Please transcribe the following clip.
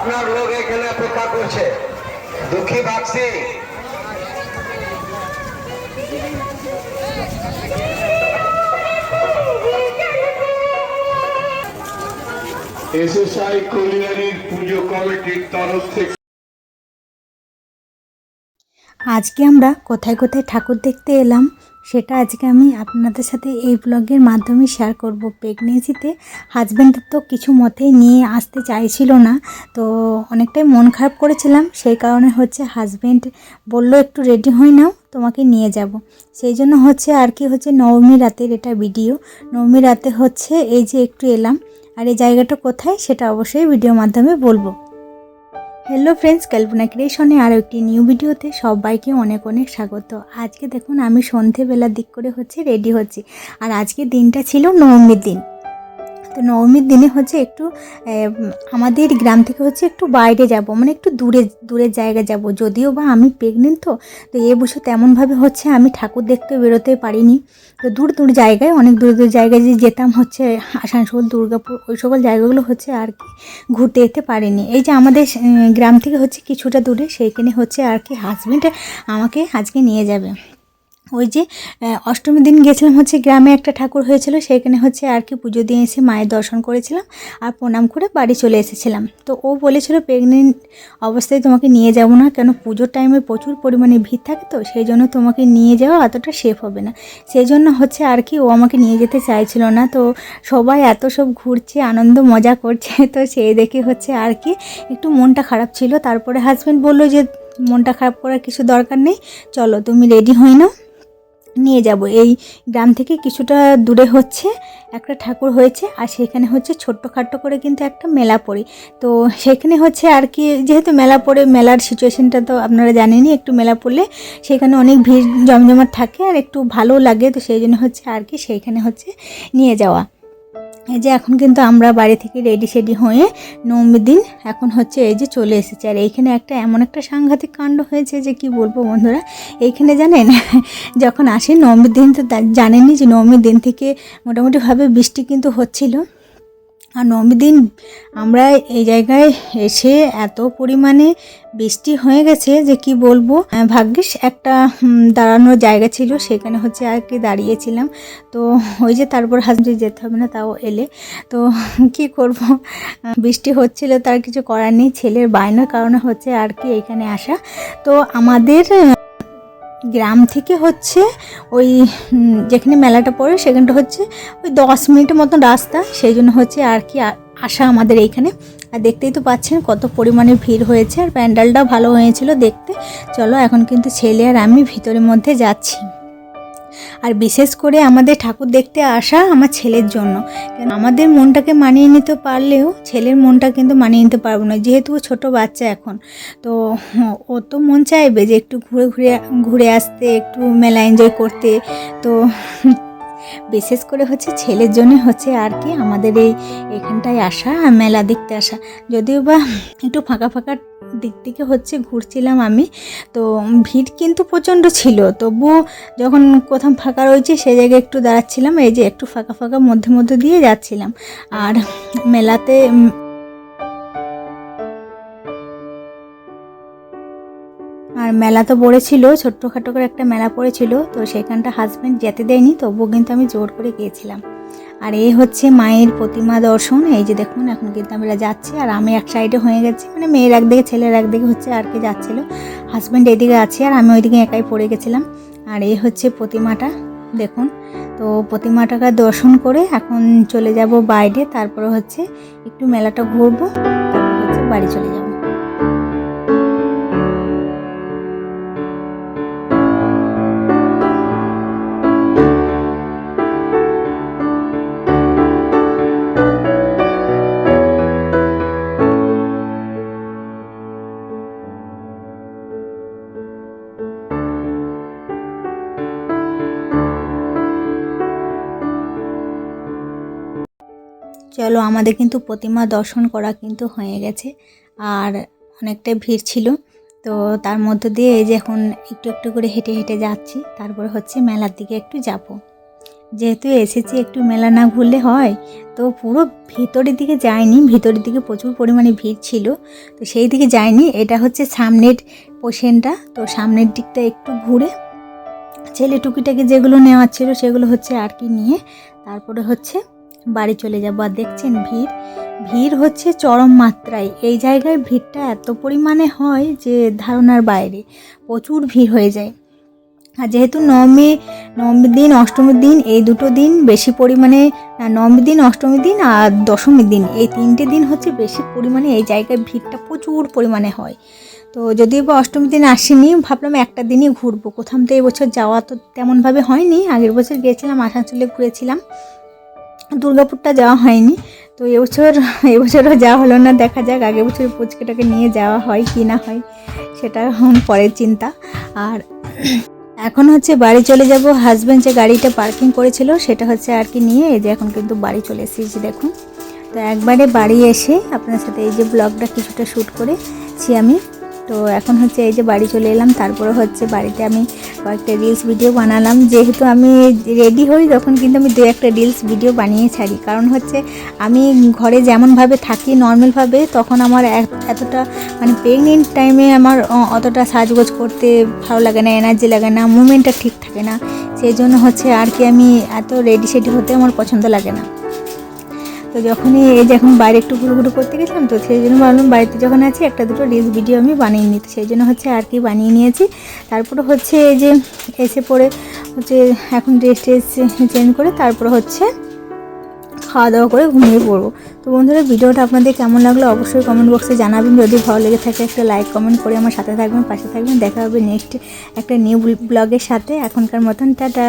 আপনার লোক এখানে অপেক্ষা করছে। দুঃখী ভাবছি। এসএসআই কল্যাণীর পুজো কমিটির তরফ থেকে আজকে আমরা কোথায় কোথায় ঠাকুর দেখতে এলাম, সেটা আজকে আমি আপনাদের সাথে এই ব্লগের মাধ্যমে শেয়ার করব। প্রেগনেন্সিতে হাজব্যান্ড তো কিছু মতেই নিয়ে আসতে চাইছিল না, তো অনেকটাই মন খারাপ করেছিলাম। সেই কারণে হচ্ছে হাজব্যান্ড বলল, একটু রেডি হয়ে নাও, তোমাকে নিয়ে যাব। সেই জন্য হচ্ছে আর কি হচ্ছে, নবমী রাতের এটা ভিডিও নবমী রাতে হচ্ছে এই যে একটু এলাম, আর এই জায়গাটা কোথায় সেটা অবশ্যই ভিডিওর মাধ্যমে বলব। হ্যালো ফ্রেন্ডস কল্পনা ক্রিয়েশনে আরও একটি নিউ ভিডিওতে সবাইকে অনেক অনেক স্বাগত। আজকে দেখুন, আমি সন্ধেবেলার দিক করে হচ্ছে রেডি হচ্ছি। আর আজকে দিনটা ছিল নবমীর দিন। তো নবমীর দিনে হচ্ছে একটু আমাদের গ্রাম থেকে হচ্ছে একটু বাইরে যাব মানে একটু দূরে দূরের জায়গায় যাব। যদিও বা আমি প্রেগনেন্ট তো তো এ বছর তেমনভাবে হচ্ছে আমি ঠাকুর দেখতে বেরোতে পারিনি। তো দূর দূর জায়গায়, অনেক দূর দূর জায়গায় যে যেতাম হচ্ছে আসানসোল, দুর্গাপুর, ওই সকল জায়গাগুলো হচ্ছে আর কি ঘুরতে যেতে পারিনি। এই যে আমাদের গ্রাম থেকে হচ্ছে কিছুটা দূরে, সেইখানে হচ্ছে আর কি হাজব্যান্ড আমাকে আজকে নিয়ে যাবে। ওই যে অষ্টমীর দিন গেছিলাম হচ্ছে গ্রামে একটা ঠাকুর হয়েছিল, সেখানে হচ্ছে আর কি পুজো দিয়ে এসে মায়ের দর্শন করেছিলাম আর প্রণাম করে বাড়ি চলে এসেছিলাম। তো ও বলেছিল প্রেগনেন্ট অবস্থায় তোমাকে নিয়ে যাব না, কেন পুজোর টাইমে প্রচুর পরিমাণে ভিড় থাকে তো, সেই জন্য তোমাকে নিয়ে যাওয়া অতটা সেফ হবে না। সেই জন্য হচ্ছে আর কি ও আমাকে নিয়ে যেতে চাইছিল না। তো সবাই এত সব ঘুরছে, আনন্দ, মজা করছে, তো সেই দেখে হচ্ছে আর কি একটু মনটা খারাপ ছিল। তারপরে হাজব্যান্ড বলল যে, মনটা খারাপ করার কিছু দরকার নেই, চলো তুমি রেডি হয়ে নাও। নিয়ে যাব। এই গ্রাম থেকে কিছুটা দূরে হচ্ছে একটা ঠাকুর হয়েছে আর সেখানে হচ্ছে ছোট্টখাট্টো করে কিন্তু একটা মেলা পড়ে। তো সেখানে হচ্ছে আর কি, যেহেতু মেলা পড়ে, মেলার সিচুয়েশনটা তো আপনারা জানেনই, একটু মেলা পড়লে সেখানে অনেক ভিড় জমজমাট থাকে আর একটু ভালো লাগে, তো সেই জন্য হচ্ছে আর কি সেইখানে হচ্ছে নিয়ে যাওয়া। এই যে এখন কিন্তু আমরা বাড়ি থেকে রেডি সেডি হয়ে নবমী দিন এখন হচ্ছে এই যে চলে এসেছে। আর এইখানে একটা এমন একটা সাংঘাতিক কাণ্ড হয়েছে যে কি বলব বন্ধুরা? এইখানে জানেন, যখন আসে নবমীর দিন তো জানেনি যে নবমীর দিন থেকে মোটামুটিভাবে বৃষ্টি কিন্তু হচ্ছিল। আর নবমীর দিন আমরা এই জায়গায় এসে এত পরিমাণে বৃষ্টি হয়ে গেছে যে কি বলব? ভাগ্যিস একটা দাঁড়ানোর জায়গা ছিল, সেখানে হচ্ছে আর কি দাঁড়িয়েছিলাম। তো ওই যে তারপর হাজবে যেতে হবে না, তাও এলে। তো কি করব? বৃষ্টি হচ্ছিল, তার কিছু করার নেই, ছেলের বায়নার কারণে হচ্ছে আর কি এখানে আসা। তো আমাদের গ্রাম থেকে হচ্ছে ওই যেখানে মেলাটা পড়ে সেখানটা হচ্ছে ওই দশ মিনিটের মতন রাস্তা। সেই জন্য হচ্ছে আর কি আসা আমাদের এইখানে। আর দেখতেই তো পাচ্ছেন কত পরিমাণে ভিড় হয়েছে। আর প্যান্ডেলটাও ভালো হয়েছিল দেখতে। চলো এখন কিন্তু ছেলে আর আমি ভিতরের মধ্যে যাচ্ছি। আর বিশেষ করে আমাদের ঠাকুর দেখতে আসা আমার ছেলের জন্য। কেন আমাদের মনটাকে মানিয়ে নিতে পারলেও ছেলের মনটা কিন্তু মানিয়ে নিতে পারব না, যেহেতু ছোট বাচ্চা এখন। তো ও তো মন চাইবে যে একটু ঘুরে ঘুরে ঘুরে আসতে, একটু মেলা এনজয় করতে। তো বিশেষ করে হচ্ছে ছেলের জন্য হচ্ছে আর কি আমাদের এই এখানটায় আসা মেলা দেখতে আসা। যদিও বা একটু ফাঁকা ফাঁকা দিক থেকে হচ্ছে ঘুরছিলাম আমি, তো ভিড় কিন্তু প্রচণ্ড ছিল। তবুও যখন কোথাও ফাঁকা রয়েছে সেই জায়গায় একটু দাঁড়াচ্ছিলাম, এই যে একটু ফাঁকা ফাঁকা মধ্যে মধ্যে দিয়ে যাচ্ছিলাম। আর মেলাতে মেলা তো পড়েছিল, ছোট্টখাটো করে একটা মেলা পড়েছিল, তো সেখানটা হাজব্যান্ড যেতে দেয়নি, তবুও কিন্তু আমি জোর করে গিয়েছিলাম। আর এই হচ্ছে মায়ের প্রতিমা দর্শন, এই যে দেখুন, এখন কিন্তু আমরা যাচ্ছি, আর আমি এক সাইডে হয়ে গেছি মানে মেয়ের একদিকে ছেলের একদিকে হচ্ছে আর কি যাচ্ছিল। হাজব্যান্ড এদিকে আছে, আর আমি ওইদিকে একাই পড়ে গেছিলাম। আর এই হচ্ছে প্রতিমাটা, দেখুন, তো প্রতিমাটাকে দর্শন করে এখন চলে যাব বাইরে, তারপরে হচ্ছে একটু মেলাটা ঘুরবো, তারপর হচ্ছে বাড়ি চলে যাব। চলো আমাদের কিন্তু প্রতিমা দর্শন করা কিন্তু হয়ে গেছে। আর অনেকটাই ভিড় ছিল। তো তার মধ্য দিয়ে এই যে এখন একটু একটু করে হেঁটে হেঁটে যাচ্ছি। তারপরে হচ্ছে মেলার দিকে একটু যাব। যেহেতু এসেছি একটু মেলা না ঘুরলে হয়, তো পুরো ভিতরের দিকে যায়নি ভিতরের দিকে প্রচুর পরিমাণে ভিড় ছিল। তো সেই দিকে যায়নি এটা হচ্ছে সামনের পোর্শনটা তো সামনের দিকটা একটু ঘুরে ছেলে টুকিটাকি যেগুলো নেওয়ার ছিল সেগুলো হচ্ছে আর কি নিয়ে, তারপরে হচ্ছে বাড়ি চলে যাব। আর দেখছেন ভিড়? ভিড় হচ্ছে চরম মাত্রায়। এই জায়গায় ভিড়টা এত পরিমাণে হয় যে ধারণার বাইরে। প্রচুর ভিড় হয়ে যায়। আর যেহেতু নবমী নবমী দিন অষ্টমীর দিন এই দুটো দিন বেশি পরিমাণে না, নবমী দিন অষ্টমীর দিন আর দশমীর দিন এই তিনটে দিন হচ্ছে বেশি পরিমাণে এই জায়গায় ভিড়টা প্রচুর পরিমাণে হয়। তো যদিও বা অষ্টমীর দিন আসিনি ভাবলাম একটা দিনই ঘুরবো। কোথাও তো এবছর যাওয়া তো তেমনভাবে হয়নি। আগের বছর গিয়েছিলাম আসানসোলে ঘুরেছিলাম। দুর্গাপুরটা যাওয়া হয়নি। তো এবছর, এবছরও যাওয়া হলো না, দেখা যাক আগের বছর পুচকেটাকে নিয়ে যাওয়া হয় কি না হয়, সেটা এখন পরের চিন্তা। আর এখন হচ্ছে বাড়ি চলে যাব। হাজব্যান্ড যে গাড়িটা পার্কিং করেছিল, সেটা হচ্ছে আর কি নিয়ে এই যে এখন কিন্তু বাড়ি চলে এসেছি, দেখুন। তো একবারে বাড়ি এসে আপনার সাথে এই যে ব্লগটা কিছুটা শ্যুট করেছি আমি। তো এখন হচ্ছে এই যে বাড়ি চলে এলাম, তারপরে হচ্ছে বাড়িতে আমি কয়েকটা রিলস ভিডিও বানালাম। যেহেতু আমি রেডি হই, তখন কিন্তু আমি দু একটা রিলস ভিডিও বানিয়ে ছাড়ি। কারণ হচ্ছে আমি ঘরে যেমনভাবে থাকি নর্মালভাবে তখন আমার এতটা মানে প্রেগনেন্ট টাইমে আমার অতটা সাজগোজ করতে ভালো লাগে না এনার্জি লাগে না মুভমেন্টটা ঠিক থাকে না। সেই জন্য হচ্ছে আর কি আমি এত রেডি সেডি হতে আমার পছন্দ লাগে না। তো যখনই এই যে এখন বাইরে একটু ঘুরু ঘুরু করতে গেছিলাম, তো সেই জন্য ভাবলাম বাড়িতে যখন আছি একটা দুটো রিলস ভিডিও আমি বানিয়ে নিই। তো সেই জন্য হচ্ছে আর কি বানিয়ে নিয়েছি। তারপরে হচ্ছে এই যে এসে পরে হচ্ছে এখন ড্রেস ট্রেস চেঞ্জ করে তারপরে হচ্ছে খাওয়া দাওয়া করে ঘুমিয়ে পড়ব। তো বন্ধুরা, ভিডিওটা আপনাদের কেমন লাগল অবশ্যই কমেন্ট বক্সে জানাবেন। যদি ভালো লেগে থাকে একটা লাইক কমেন্ট করে আমার সাথে থাকবেন, পাশে থাকবেন। দেখা হবে নেক্সট একটা নিউ ব্লগের সাথে। এখনকার মতন, টাটা!